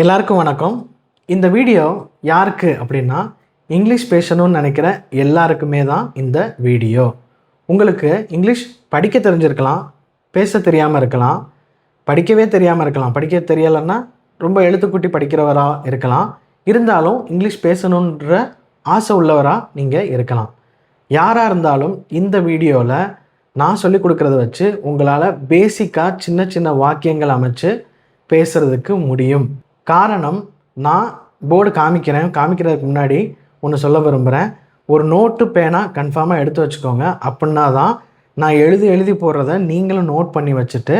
எல்லாருக்கும் வணக்கம். இந்த வீடியோ யாருக்கு அப்படின்னா இங்கிலீஷ் பேசணும்னு நினைக்கிற எல்லாருக்குமே தான் இந்த வீடியோ. உங்களுக்கு இங்கிலீஷ் படிக்க தெரிஞ்சிருக்கலாம் பேச தெரியாமல் இருக்கலாம் படிக்கவே தெரியாமல் இருக்கலாம். படிக்க தெரியலைன்னா ரொம்ப எழுத்துக்குட்டி படிக்கிறவராக இருக்கலாம். இருந்தாலும் இங்கிலீஷ் பேசணுன்ற ஆசை உள்ளவராக நீங்கள் இருக்கலாம். யாராக இருந்தாலும் இந்த வீடியோவில் நான் சொல்லி கொடுக்குறத வச்சு உங்களால் பேசிக்காக சின்ன சின்ன வாக்கியங்கள் அமைச்சு பேசுகிறதுக்கு முடியும். காரணம் நான் போர்டு காமிக்கிறேன். காமிக்கிறதுக்கு முன்னாடி ஒன்று சொல்ல விரும்புகிறேன் ஒரு நோட்டு பேனா கன்ஃபார்மாக எடுத்து வச்சுக்கோங்க. அப்படின்னா தான் நான் எழுதி எழுதி போடுறத நீங்களும் நோட் பண்ணி வச்சுட்டு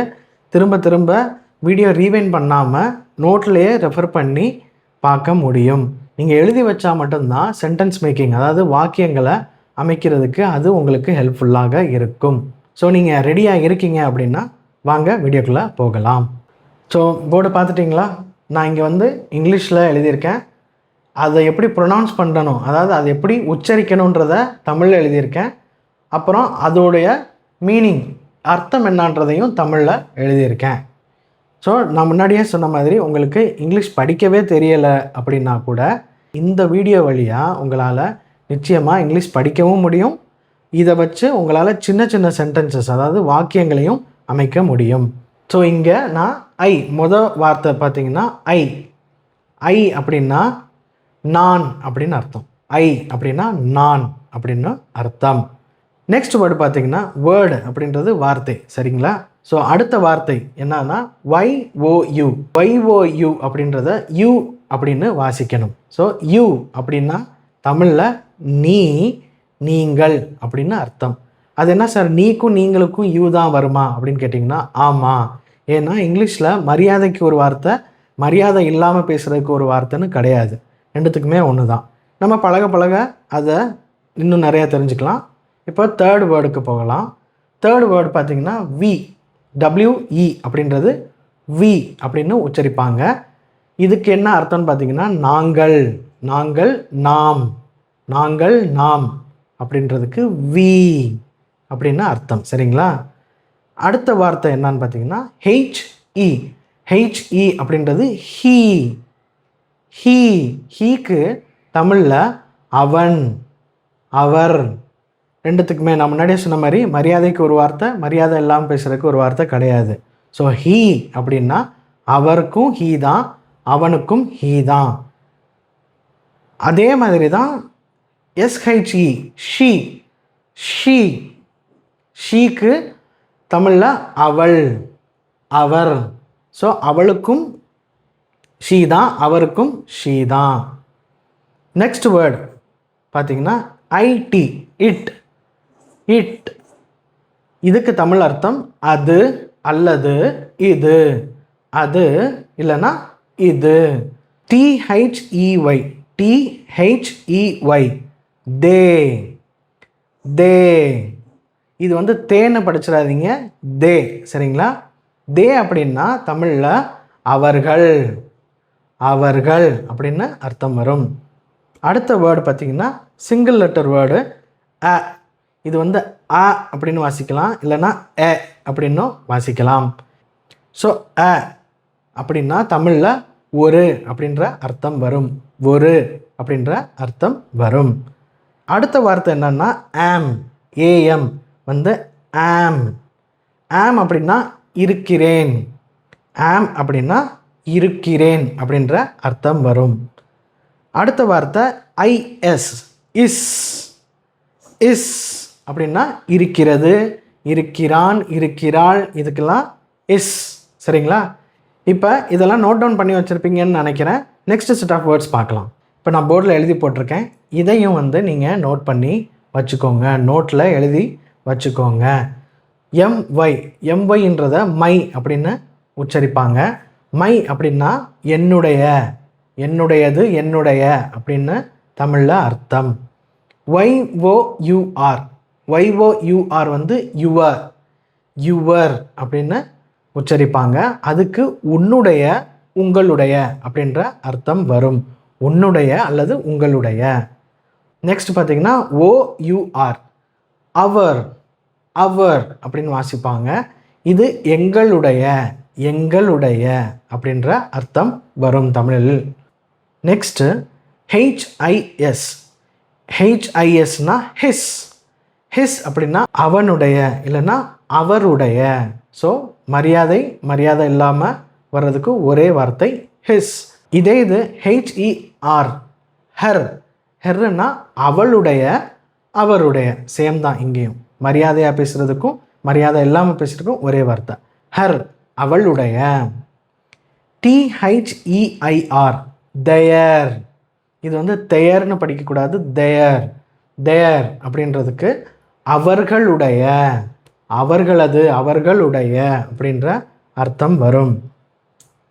திரும்ப திரும்ப வீடியோ ரீவைன் பண்ணாமல் நோட்லேயே ரெஃபர் பண்ணி பார்க்க முடியும். நீங்கள் எழுதி வச்சா மட்டும்தான் சென்டென்ஸ் மேக்கிங் அதாவது வாக்கியங்களை அமைக்கிறதுக்கு அது உங்களுக்கு ஹெல்ப்ஃபுல்லாக இருக்கும். ஸோ நீங்கள் ரெடியாக இருக்கீங்க அப்படின்னா வாங்க வீடியோக்குள்ளே போகலாம். ஸோ போர்டு பார்த்துட்டிங்களா? நான் இங்கே வந்து இங்கிலீஷில் எழுதியிருக்கேன். அதை எப்படி ப்ரொனவுன்ஸ் பண்ணணும் அதாவது அதை எப்படி உச்சரிக்கணுன்றத தமிழில் எழுதியிருக்கேன். அப்புறம் அதோடைய மீனிங் அர்த்தம் என்னன்றதையும் தமிழில் எழுதியிருக்கேன். ஸோ நான் முன்னாடியே சொன்ன மாதிரி உங்களுக்கு இங்கிலீஷ் படிக்கவே தெரியலை அப்படின்னா கூட இந்த வீடியோ வழியாக உங்களால் நிச்சயமாக இங்கிலீஷ் படிக்கவும் முடியும். இதை வச்சு உங்களால் சின்ன சின்ன சென்டென்சஸ் அதாவது வாக்கியங்களையும் அமைக்க முடியும். ஸோ இங்கே நான் ஐ முத வார்த்தை பார்த்தீங்கன்னா ஐ. ஐ அப்படின்னா நான் அப்படின்னு அர்த்தம். ஐ அப்படின்னா நான் அப்படின்னு அர்த்தம். நெக்ஸ்ட் வேர்டு பார்த்தீங்கன்னா வேர்டு அப்படின்றது வார்த்தை. சரிங்களா? ஸோ அடுத்த வார்த்தை என்னன்னா Y O U Y O U அப்படின்றத யூ அப்படின்னு வாசிக்கணும். ஸோ யூ அப்படின்னா தமிழில் நீ நீங்கள் அப்படின்னு அர்த்தம். அது என்ன சார்? நீக்கும் நீங்களுக்கும் யூ தான் வருமா அப்படின்னு கேட்டிங்கன்னா ஆமாம் ஏன்னா இங்கிலீஷில் மரியாதைக்கு ஒரு வார்த்தை மரியாதை இல்லாமல் பேசுகிறதுக்கு ஒரு வார்த்தைன்னு கிடையாது. ரெண்டுத்துக்குமே ஒன்று தான் நம்ம பழக பழக அதை இன்னும் நிறையா தெரிஞ்சுக்கலாம். இப்போ தேர்ட் வேர்டுக்கு போகலாம். தேர்ட் வேர்டு பார்த்திங்கன்னா வி டபிள்யூஇ அப்படின்றது வி அப்படின்னு உச்சரிப்பாங்க. இதுக்கு என்ன அர்த்தம்னு பார்த்தீங்கன்னா நாங்கள் நாங்கள் நாம் நாங்கள் நாம் அப்படின்றதுக்கு வி அப்படின்னு அர்த்தம். சரிங்களா? அடுத்த வார்த்தை என்னன்னு பார்த்தீங்கன்னா ஹெச்இ ஹெச்இ அப்படின்றது ஹீ ஹீ ஹீக்கு தமிழில் அவன் அவர். ரெண்டுத்துக்குமே நான் முன்னாடியே சொன்ன மாதிரி மரியாதைக்கு ஒரு வார்த்தை மரியாதை இல்லாமல் பேசுகிறதுக்கு ஒரு வார்த்தை கிடையாது. ஸோ ஹீ அப்படின்னா அவருக்கும் ஹீ தான் அவனுக்கும் ஹீ தான். அதே மாதிரி தான் எஸ்ஹெச்இ ஷீ ஷீ ஷீக்கு தமிழில் அவள் அவர். ஸோ அவளுக்கும் ஷீ தான் அவருக்கும் ஷீ தான். நெக்ஸ்ட் வேர்ட் பார்த்தீங்கன்னா ஐடி இட் இட் இதுக்கு தமிழ் அர்த்தம் அது அல்லது இது. அது இல்லைன்னா இது. டிஹெச்இஒய் டிஹெச்இஒய் தே. தே. இது வந்து தேனை படிச்சிடாதீங்க. தே சரிங்களா? தே அப்படின்னா தமிழில் அவர்கள் அவர்கள் அப்படின்னு அர்த்தம் வரும். அடுத்த வேர்டு பார்த்திங்கன்னா சிங்கிள் லெட்டர் வேர்டு அ. இது வந்து அ அப்படின்னு வாசிக்கலாம். இல்லைன்னா எ அப்படின்னும் வாசிக்கலாம். ஸோ அ அப்படின்னா தமிழில் ஒரு அப்படின்ற அர்த்தம் வரும். ஒரு அப்படின்ற அர்த்தம் வரும். அடுத்த வார்த்தை என்னென்னா ஆம் ஏஎம் வந்து ஆம் ஆம் அப்படின்னா இருக்கிறேன். ஆம் அப்படின்னா இருக்கிறேன் அப்படின்ற அர்த்தம் வரும். அடுத்த வார்த்தை ஐஎஸ் இஸ் இஸ் அப்படின்னா இருக்கிறது இருக்கிறான் இருக்கிறாள் இதுக்கெல்லாம் இஸ் சரிங்களா? இப்போ இதெல்லாம் நோட் டவுன் பண்ணி வச்சுருப்பீங்கன்னு நினைக்கிறேன். நெக்ஸ்ட் செட் ஆஃப் வேர்ட்ஸ் பார்க்கலாம். இப்போ நான் போர்டில் எழுதி போட்டிருக்கேன். இதையும் வந்து நீங்கள் நோட் பண்ணி வச்சுக்கோங்க. நோட்டில் எழுதி வச்சுக்கோங்க. எம்ஒய் எம்ஒய்ன்றத மை அப்படின்னு உச்சரிப்பாங்க. மை அப்படின்னா என்னுடைய என்னுடையது என்னுடைய அப்படின்னு தமிழில் அர்த்தம். Y O U R Y O U R வந்து யுவர் யுவர் அப்படின்னு உச்சரிப்பாங்க. அதுக்கு உன்னுடைய உங்களுடைய அப்படின்ற அர்த்தம் வரும். உன்னுடைய அல்லது உங்களுடைய. நெக்ஸ்ட் பார்த்தீங்கன்னா ஓ யூஆர் அவர் அவர் அப்படின்னு வாசிப்பாங்க. இது எங்களுடைய எங்களுடைய அப்படின்ற அர்த்தம் வரும் தமிழில். நெக்ஸ்ட்டு ஹெச்ஐஎஸ் ஹெச்ஐஎஸ்னா ஹிஸ் ஹிஸ் அப்படின்னா அவனுடைய இல்லைன்னா அவருடைய. ஸோ மரியாதை மரியாதை இல்லாமல் வர்றதுக்கு ஒரே வார்த்தை ஹிஸ் இதே இது ஹெச்இஆர் ஹெர் ஹெர்னா அவளுடைய அவருடைய. சேம் தான் இங்கேயும். மரியாதையாக பேசுகிறதுக்கும் மரியாதை இல்லாமல் பேசுகிறதுக்கும் ஒரே வார்த்தை. ஹர் அவளுடைய. T H E I R their. இது வந்து தெயர்னு படிக்கக்கூடாது தயர். தயர் அப்படின்றதுக்கு அவர்களுடைய அவர்களது அவர்களுடைய அப்படின்ற அர்த்தம் வரும்.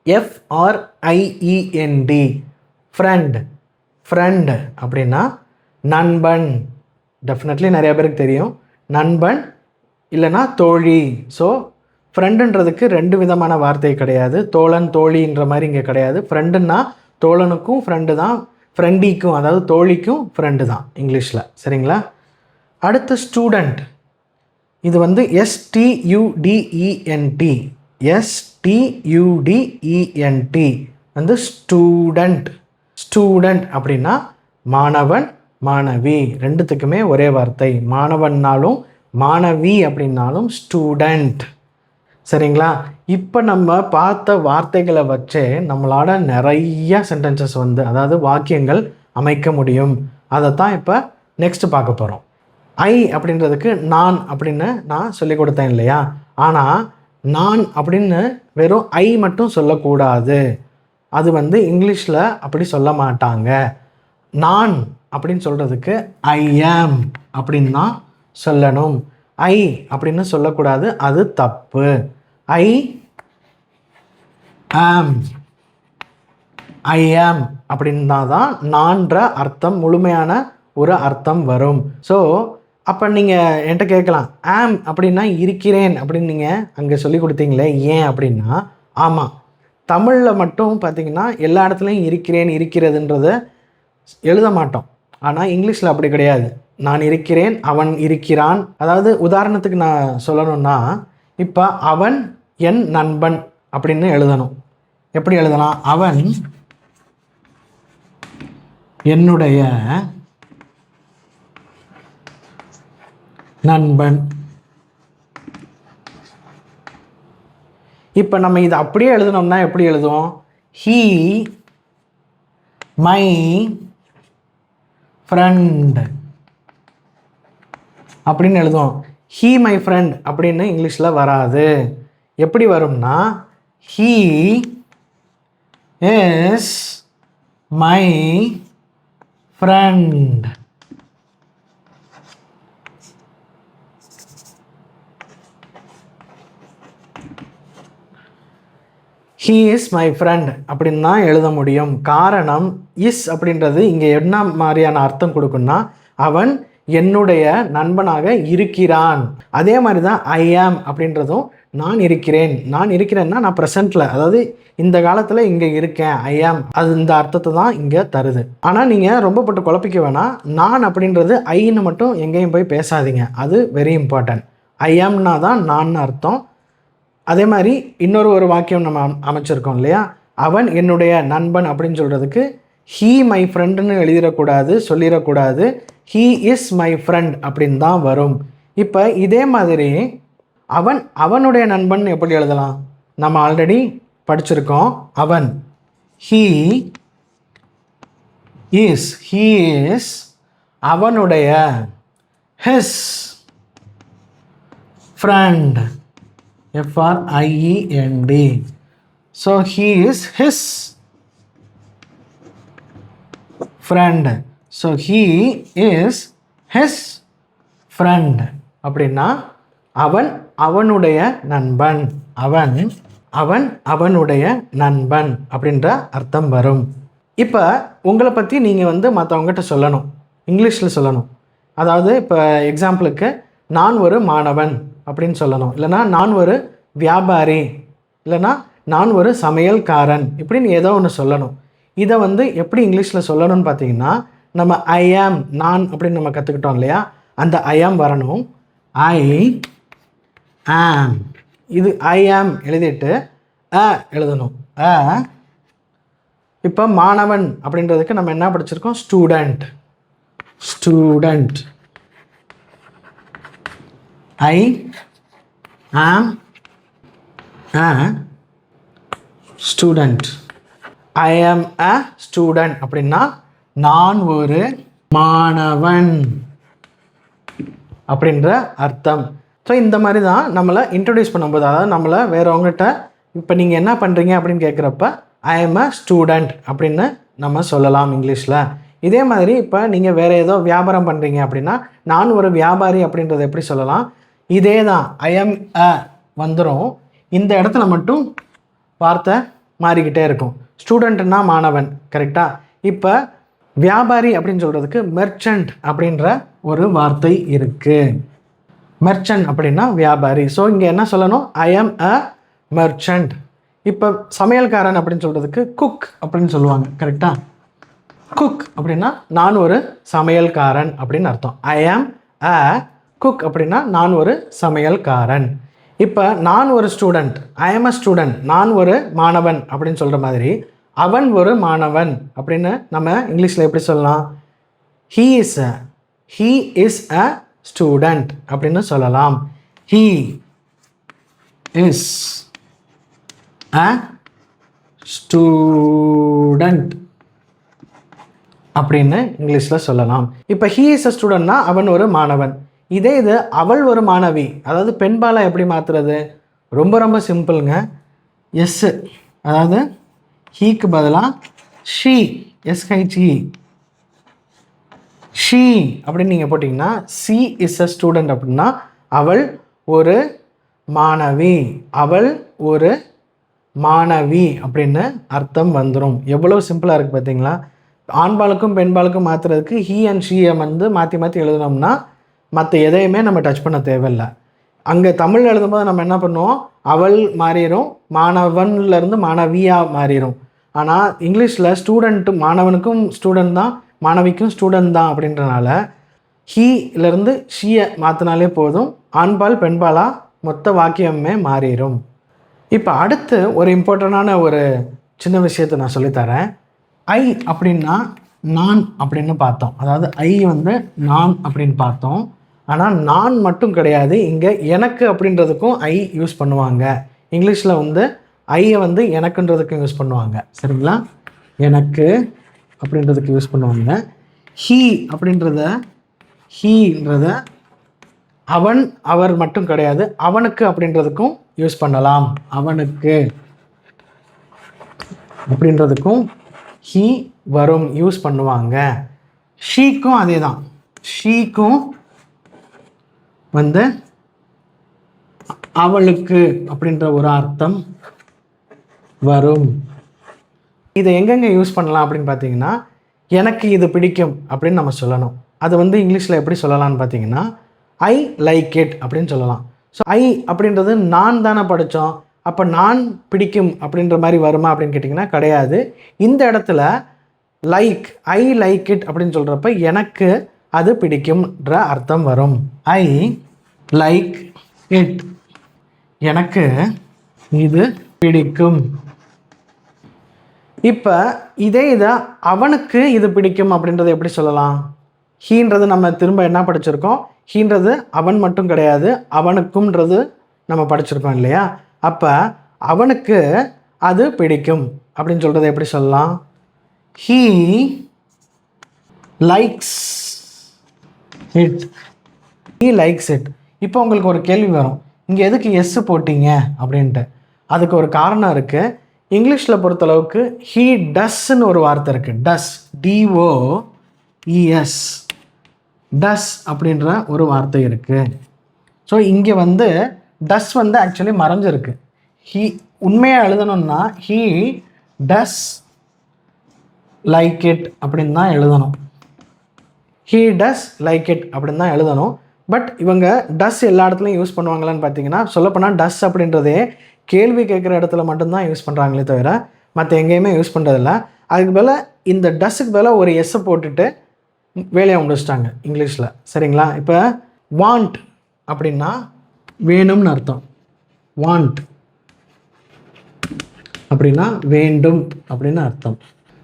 எஃப்ஆர்ஐஇஎன்டி ஃப்ரெண்ட் ஃப்ரெண்ட் அப்படின்னா நண்பன். டெஃபினெட்லி நிறைய பேருக்கு தெரியும். நண்பன் இல்லைன்னா தோழி. ஸோ ஃப்ரெண்டுன்றதுக்கு ரெண்டு விதமான வார்த்தை கிடையாது. தோழன் தோழின்ற மாதிரி இங்கே கிடையாது. ஃப்ரெண்டுன்னா தோழனுக்கும் ஃப்ரெண்டு தான் ஃப்ரெண்டிக்கும் அதாவது தோழிக்கும் ஃப்ரெண்டு தான் இங்கிலீஷில். சரிங்களா? அடுத்து ஸ்டூடெண்ட் இது வந்து எஸ்டியூடிஇஎன்டி எஸ்டியூடிஇஎன்டி வந்து ஸ்டூடெண்ட் ஸ்டூடெண்ட் அப்படின்னா மாணவன் மாணவி. ரெண்டுத்துக்குமே ஒரே வார்த்தை. மாணவன்னாலும் மாணவி அப்படின்னாலும் ஸ்டூடெண்ட் சரிங்களா? இப்போ நம்ம பார்த்த வார்த்தைகளை வச்சே நம்மளால் நிறைய சென்டென்சஸ் வந்து அதாவது வாக்கியங்கள் அமைக்க முடியும். அதை தான் இப்போ நெக்ஸ்ட் பார்க்க போகிறோம் ஐ அப்படின்றதுக்கு நான் அப்படின்னு நான் சொல்லி கொடுத்தேன் இல்லையா? ஆனால் நான் அப்படின்னு வெறும் ஐ மட்டும் சொல்லக்கூடாது. அது வந்து இங்கிலீஷில் அப்படி சொல்ல மாட்டாங்க. நான் அப்படின்னு சொல்கிறதுக்கு ஐ ஆம் அப்படின்னு தான் சொல்லணும். ஐ அப்படின்னு சொல்லக்கூடாது. அது தப்பு. ஐ ஆம் ஐ ஆம் அப்படின்னா தான் நான்ற அர்த்தம் முழுமையான ஒரு அர்த்தம் வரும். ஸோ அப்போ நீங்கள் என்கிட்ட கேட்கலாம். ஆம் அப்படின்னா இருக்கிறேன் அப்படின்னு நீங்கள் அங்கே சொல்லி கொடுத்தீங்களே ஏன் அப்படின்னா ஆமாம் தமிழில் மட்டும் பார்த்தீங்கன்னா எல்லா இடத்துலையும் இருக்கிறேன் இருக்கிறதுன்றத எழுத மாட்டோம். ஆனால் இங்கிலீஷில் அப்படி கிடையாது. நான் இருக்கிறேன் அவன் இருக்கிறான். அதாவது உதாரணத்துக்கு நான் சொல்லணும்னா இப்போ அவன் என் நண்பன் அப்படின்னு எழுதணும். எப்படி எழுதலாம்? அவன் என்னுடைய நண்பன். இப்போ நம்ம இதை அப்படியே எழுதணும்னா எப்படி எழுதுவோம்? ஹீ மை ஃப்ரெண்ட் அப்படின்னு எழுதுவோம். ஹீ மை ஃப்ரெண்ட் அப்படின்னு இங்கிலீஷில் வராது. எப்படி வரும்னா he is my friend he is my friend அப்படின்னு தான் எழுத முடியும். காரணம் இஸ் அப்படின்றது இங்கே என்ன மாதிரியான அர்த்தம் கொடுக்குன்னா அவன் என்னுடைய நண்பனாக இருக்கிறான். அதே மாதிரி தான் ஐ ஆம் அப்படின்றதும் நான் இருக்கிறேன். நான் இருக்கிறேன்னா நான் ப்ரெசண்ட்டில் அதாவது இந்த காலத்தில் இங்கே இருக்கேன் ஐ ஆம் அது இந்த அர்த்தத்தை தான் இங்கே தருது. ஆனால் நீங்கள் ரொம்ப பட்டு குழப்பிக்க வேணாம். நான் அப்படின்றது ஐன்னு மட்டும் எங்கேயும் போய் பேசாதீங்க. அது வெரி இம்பார்ட்டன்ட் ஐ ஆம்னா தான் நான் அர்த்தம். அதே மாதிரி இன்னொரு ஒரு வாக்கியம் நம்ம அம்- அமைச்சிருக்கோம் இல்லையா? அவன் என்னுடைய நண்பன் அப்படின்னு சொல்கிறதுக்கு ஹீ மை ஃப்ரெண்டுன்னு எழுதிடக்கூடாது சொல்லிடக்கூடாது. ஹீ இஸ் மை ஃப்ரெண்ட் அப்படின்னு தான் வரும். இப்போ இதே மாதிரி அவன் அவனுடைய நண்பன் எப்படி எழுதலாம்? நம்ம ஆல்ரெடி படிச்சிருக்கோம் அவன். ஹீ இஸ் ஹீ இஸ் அவனுடைய his friend F R I E N D so he is his friend so he is his friend அப்படின்னா அவன் அவனுடைய நண்பன். அவன் அவன் அவனுடைய நண்பன் அப்படின்ற அர்த்தம் வரும். இப்போ உங்களை பற்றி நீங்கள் வந்து மற்றவங்ககிட்ட சொல்லணும். இங்கிலீஷில் சொல்லணும். அதாவது இப்போ எக்ஸாம்பிளுக்கு நான் ஒரு மாணவன் அப்படின்னு சொல்லணும். இல்லைன்னா நான் ஒரு வியாபாரி. இல்லைன்னா நான் ஒரு சமையல்காரன் இப்படின்னு ஏதோ ஒன்று சொல்லணும். இதை வந்து எப்படி இங்கிலீஷில் சொல்லணும்னு பார்த்தீங்கன்னா நம்ம ஐ ஆம் நான் அப்படின்னு நம்ம கற்றுக்கிட்டோம் இல்லையா? அந்த ஐ ஆம் வரணும். ஐ ஆம் இது ஐ ஆம் எழுதிட்டு அ எழுதணும். அ. இப்போ மாணவன் அப்படின்றதுக்கு நம்ம என்ன படிச்சிருக்கோம்? ஸ்டூடெண்ட் ஸ்டூடெண்ட் ஐ ஆம் அ ஸ்டூடெண்ட் ஐ ஆம் அ ஸ்டூடெண்ட் அப்படின்னா நான் ஒரு மாணவன் அப்படின்ற அர்த்தம். ஸோ இந்த மாதிரி தான் நம்மளை இன்ட்ரடியூஸ் பண்ணும்போது அதாவது நம்மளை வேறவங்ககிட்ட இப்போ நீங்கள் என்ன பண்ணுறீங்க அப்படின்னு கேட்குறப்ப ஐ எம் அ ஸ்டூடெண்ட் அப்படின்னு நம்ம சொல்லலாம் இங்கிலீஷில். இதே மாதிரி இப்போ நீங்கள் வேறு ஏதோ வியாபாரம் பண்ணுறீங்க அப்படின்னா நான் ஒரு வியாபாரி அப்படின்றத எப்படி சொல்லலாம்? இதே தான் ஐ எம் அ வந்துடும் இந்த இடத்துல மட்டும் வார்த்தை மாறிக்கிட்டே இருக்கும். ஸ்டூடெண்ட்னா மாணவன் கரெக்டாக இப்போ வியாபாரி அப்படின்னு சொல்கிறதுக்கு மெர்ச்சன்ட் அப்படின்ற ஒரு வார்த்தை இருக்குது மெர்ச்சன்ட் அப்படின்னா வியாபாரி. ஸோ இங்கே என்ன சொல்லணும்? ஐ எம் அ மெர்ச்சன்ட் இப்போ சமையல்காரன் அப்படின்னு சொல்கிறதுக்கு குக் அப்படின்னு சொல்லுவாங்க கரெக்டாக குக் அப்படின்னா நான் ஒரு சமையல்காரன் அப்படின்னு அர்த்தம். ஐ ஆம் அ குக் அப்படின்னா நான் ஒரு சமையல்காரன். இப்போ நான் ஒரு student I am a student நான் ஒரு மாணவன் அப்படின்னு சொல்கிற மாதிரி அவன் ஒரு மாணவன் அப்படின்னு நம்ம இங்கிலீஷில் எப்படி சொல்லலாம்? He is a he is a student அப்படின்னு சொல்லலாம். ஹீ இஸ் அ ஸ்டூடெண்ட் அப்படின்னு இங்கிலீஷில் சொல்லலாம். இப்போ ஹீ இஸ் அ ஸ்டூடெண்ட்னா அவன் ஒரு மாணவன். இதே இது அவள் ஒரு மாணவி. அதாவது பெண்பாலை எப்படி மாற்றுறது ரொம்ப ரொம்ப சிம்பிளுங்க. எஸ்ஸு அதாவது ஹீக்கு பதிலாக ஷீ எஸ்ஹெச்இ ஷீ அப்படின்னு நீங்கள் போட்டிங்கன்னா சி இஸ் அ ஸ்டூடெண்ட் அப்படின்னா அவள் ஒரு மாணவி. அவள் ஒரு மாணவி அப்படின்னு அர்த்தம் வந்துடும் எவ்வளோ சிம்பிளாக இருக்குது பார்த்தீங்களா ஆண்பாலுக்கும் பெண்பாலுக்கும் மாற்றுறதுக்கு ஹீ அண்ட் ஷீயை வந்து மாற்றி மாற்றி எழுதினோம்னா மற்ற எதையுமே நம்ம டச் பண்ண தேவையில்லை. அங்கே தமிழ் எழுதும்போது நம்ம என்ன பண்ணுவோம்? அவள் மாறிடும் மாணவன்லேருந்து மாணவியாக மாறிடும் ஆனால் இங்கிலீஷில் ஸ்டூடெண்ட்டு மாணவனுக்கும் ஸ்டூடெண்ட் தான் மாணவிக்கும் ஸ்டூடெண்ட் தான் அப்படின்றனால ஹீலேருந்து ஷீயை மாற்றினாலே போதும் ஆண்பால் பெண்பாலாக மொத்த வாக்கியமே மாறிடும் இப்போ அடுத்து ஒரு இம்பார்ட்டண்டான ஒரு சின்ன விஷயத்தை நான் சொல்லித்தரேன் ஐ அப்படின்னா நான் அப்படின்னு பார்த்தோம். அதாவது ஐ வந்து நான் அப்படின்னு பார்த்தோம். ஆனால் நான் மட்டும் கிடையாது. இங்கே எனக்கு அப்படின்றதுக்கும் ஐ யூஸ் பண்ணுவாங்க. இங்கிலீஷில் வந்து ஐயை வந்து எனக்குன்றதுக்கும் யூஸ் பண்ணுவாங்க. சரிங்களா? எனக்கு அப்படின்றதுக்கு யூஸ் பண்ணுவாங்க. ஹீ அப்படின்றத ஹீன்றத அவன் அவர் மட்டும் கிடையாது. அவனுக்கு அப்படின்றதுக்கும் யூஸ் பண்ணலாம். அவனுக்கு அப்படின்றதுக்கும் ஹீ வரும் யூஸ் பண்ணுவாங்க. ஷீக்கும் அதே தான் ஷீக்கும் வந்து அவளுக்கு அப்படின்ற ஒரு அர்த்தம் வரும். இதை எங்கெங்கே யூஸ் பண்ணலாம் அப்படின்னு பார்த்தீங்கன்னா எனக்கு இது பிடிக்கும் அப்படின்னு நம்ம சொல்லணும். அது வந்து இங்கிலீஷில் எப்படி சொல்லலாம்னு பார்த்தீங்கன்னா ஐ லைக் இட் அப்படின்னு சொல்லலாம். ஸோ ஐ அப்படின்றது நான் தானே படித்தோம். அப்போ நான் பிடிக்கும் அப்படின்ற மாதிரி வருமா அப்படின்னு கேட்டிங்கன்னா கிடையாது. இந்த இடத்துல லைக் ஐ லைக் இட் அப்படின்னு சொல்கிறப்ப எனக்கு அது பிடிக்கும்ன்ற அர்த்தம் வரும். ஐ லைக் இட் எனக்கு இது பிடிக்கும். இப்போ இதே இதை அவனுக்கு இது பிடிக்கும் அப்படின்றத எப்படி சொல்லலாம்? ஹீன்றது நம்ம திரும்ப என்ன படிச்சிருக்கோம்? ஹீன்றது அவன் மட்டும் கிடையாது அவனுக்கும்ன்றது நம்ம படிச்சிருக்கோம் இல்லையா? அப்போ அவனுக்கு அது பிடிக்கும் அப்படின்னு சொல்கிறத எப்படி சொல்லலாம்? He likes it he likes it இப்போ உங்களுக்கு ஒரு கேள்வி வரும். இங்கே எதுக்கு எஸ் போட்டீங்க? அப்படின்ட்டு. அதுக்கு ஒரு காரணம் இருக்குது இங்கிலீஷில் பொறுத்தளவுக்கு ஹீ டஸ்ன்னு ஒரு வார்த்தை இருக்குது டஸ் டிஓ இஎஸ் டஸ் அப்படின்ற ஒரு வார்த்தை இருக்குது ஸோ இங்கே வந்து டஸ் வந்து ஆக்சுவலி மறைஞ்சிருக்கு. ஹீ உண்மையாக எழுதணும்னா ஹீ டஸ் லைக் இட் அப்படின்னு தான் எழுதணும். ஹீ டஸ் லைக் இட் அப்படின்னு தான் எழுதணும். பட் இவங்க டஸ் எல்லா இடத்துலையும் யூஸ் பண்ணுவாங்களான்னு பார்த்தீங்கன்னா சொல்லப்போனால் டஸ் அப்படின்றதே கேள்வி கேட்குற இடத்துல மட்டும்தான் யூஸ் பண்ணுறாங்களே தவிர மற்ற எங்கேயுமே யூஸ் பண்ணுறதில்ல அதுக்கு பதிலா இந்த டஸ்ஸுக்கு பதிலாக ஒரு எஸ்ஸை போட்டுட்டு வேலையை முடிச்சிட்டாங்க இங்கிலீஷில். சரிங்களா? இப்போ வாண்ட் அப்படின்னா வேணும்னு அர்த்தம். வாண்ட் அப்படின்னா வேண்டும் அப்படின்னு அர்த்தம்.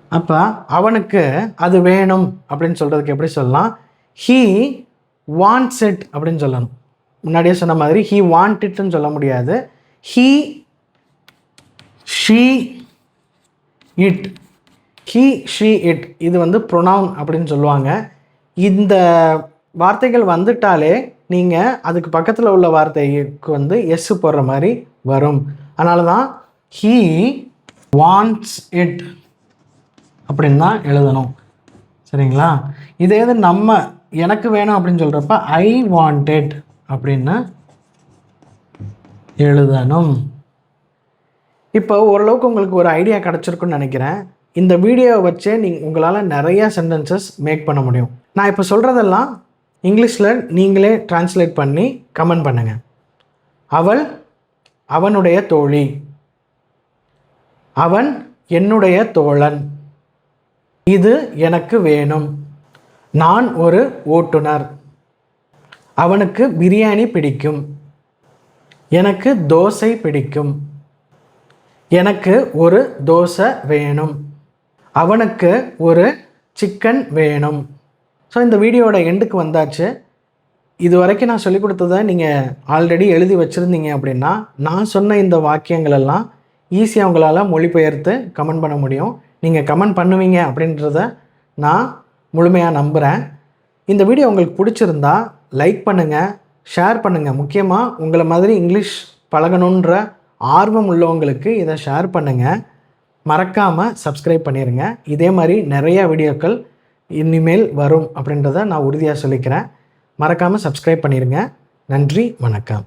அப்போ அவனுக்கு அது வேணும் அப்படின்னு சொல்கிறதுக்கு எப்படி சொல்லலாம்? ஹீ வாண்ட்ஸ் இட் அப்படின்னு சொல்லணும். முன்னாடியே சொன்ன மாதிரி ஹீ வாண்ட் இட்னு சொல்ல முடியாது. He she it he she it இது வந்து ப்ரொனவுன் அப்படின்னு சொல்லுவாங்க. இந்த வார்த்தைகள் வந்துட்டாலே நீங்கள் அதுக்கு பக்கத்தில் உள்ள வார்த்தைக்கு வந்து எஸ் போடுற மாதிரி வரும். அதனால தான் ஹீ வாண்ட்ஸ் இட் அப்படின்னு தான் எழுதணும். சரிங்களா? இதே இது நம்ம எனக்கு வேணும் அப்படின்னு சொல்கிறப்ப ஐ வாண்டட் அப்படின்னு எழுதணும். இப்போ ஓரளவுக்கு உங்களுக்கு ஒரு ஐடியா கிடச்சிருக்குன்னு நினைக்கிறேன். இந்த வீடியோவை வச்சே நீங்கள் உங்களால் நிறைய சென்டென்சஸ் மேக் பண்ண முடியும். நான் இப்போ சொல்கிறதெல்லாம் இங்கிலீஷில் நீங்களே டிரான்ஸ்லேட் பண்ணி கமெண்ட் பண்ணுங்கள் அவள் அவனுடைய தோழி. அவன் என்னுடைய தோழன். இது எனக்கு வேணும். நான் ஒரு ஓட்டுநர். அவனுக்கு பிரியாணி பிடிக்கும். எனக்கு தோசை பிடிக்கும். எனக்கு ஒரு தோசை வேணும். அவனுக்கு ஒரு சிக்கன் வேணும். ஸோ இந்த வீடியோட எண்டுக்கு வந்தாச்சு. இது வரைக்கும் நான் சொல்லிக் கொடுத்ததை நீங்கள் ஆல்ரெடி எழுதி வச்சுருந்தீங்க அப்படின்னா நான் சொன்ன இந்த வாக்கியங்கள் எல்லாம் ஈஸியாக உங்களால் மொழிபெயர்த்து கமெண்ட் பண்ண முடியும். நீங்கள் கமெண்ட் பண்ணுவீங்க அப்படின்றத நான் முழுமையாக நம்புகிறேன் இந்த வீடியோ உங்களுக்கு பிடிச்சிருந்தா லைக் பண்ணுங்கள் ஷேர் பண்ணுங்கள் முக்கியமாக உங்களை மாதிரி இங்கிலீஷ் பழகணுன்ற ஆர்வம் உள்ளவங்களுக்கு இதை ஷேர் பண்ணுங்கள் மறக்காமல் சப்ஸ்கிரைப் பண்ணிடுங்க இதே மாதிரி நிறைய வீடியோக்கள் இனிமேல் வரும் அப்படின்றத நான் உறுதியாக சொல்லிக்கிறேன். மறக்காமல் சப்ஸ்கிரைப் பண்ணிடுங்க நன்றி வணக்கம்.